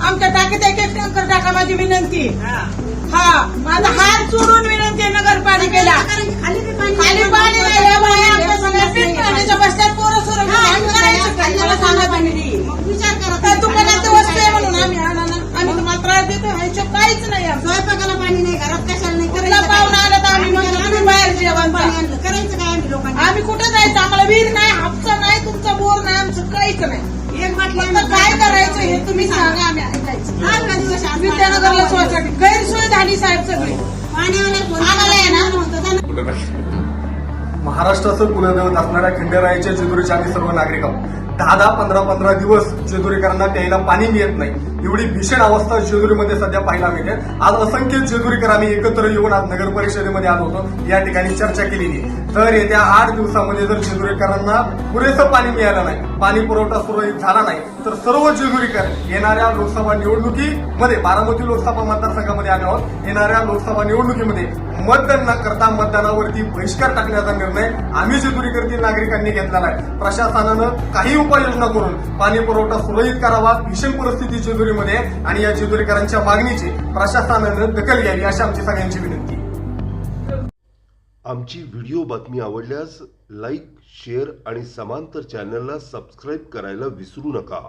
आमच्या टाकीत एक एक टँकर टाका माझी विनंती. हा. माझा हार सोडून विनंती आहे नगरपालिकेला. खाली पाणी बसल्यात करायचं तुम्हाला वस्तू आहे म्हणून आम्ही आम्ही तुम्हाला त्रास देतो काहीच नाही स्वयंपाकाला पाणी नाही घरात कशाला नाही कुठला आला तर आम्ही बाहेर आणलं करायचं काय आम्ही लोकांना? आम्ही कुठं जायचं? आम्हाला वीर नाही हापसा नाही तुमचा बोर नाही आमचं काहीच नाही. एक म्हटलं काय तुम्ही सांगा आम्ही ऐकायचं. का दिवस आज विद्यानगरला सोसायटी गैरसोय झाली साहेब सगळी. पाणी आलं आम्हाला आहे ना? होतं त्यांना महाराष्ट्राचं कुलदैवत असणाऱ्या खंडेरायाच्या जेजुरीचे आम्ही सर्व नागरिक आहोत. दहा दहा पंधरा पंधरा दिवस जेजुरीकरांना प्यायला पाणी मिळत नाही. एवढी भीषण अवस्था जेजुरीमध्ये सध्या पाहायला मिळते. आज असंख्य जेजुरीकर आम्ही एकत्र येऊन आज नगर परिषदेमध्ये आलो होतो. या ठिकाणी चर्चा केलेली तर येत्या आठ दिवसामध्ये जर जेजुरीकरांना पुरेसं पाणी मिळालं नाही पाणी पुरवठा सुरळीत झाला नाही तर सर्व जेजुरीकर येणाऱ्या लोकसभा निवडणुकीमध्ये बारामती लोकसभा मतदारसंघामध्ये आले आहोत. येणाऱ्या लोकसभा निवडणुकीमध्ये मतदान न करता मतदानावरती बहिष्कार टाकण्याचा निर्णय आम्ही जेजुरीकरतील नागरिकांनी घेतलेला आहे. प्रशासनानं काही उपाययोजना करून पाणी पुरवठा सुरळीत करावा भीषण परिस्थिती जेजुरीमध्ये आणि या जेजुरीकरांच्या मागणीची प्रशासनानं दखल घ्यावी अशी आमची सगळ्यांची विनंती. आमची व्हिडिओ बातमी आवडल्यास लाईक शेअर आणि समांतर चॅनलला सबस्क्राईब करायला विसरू नका.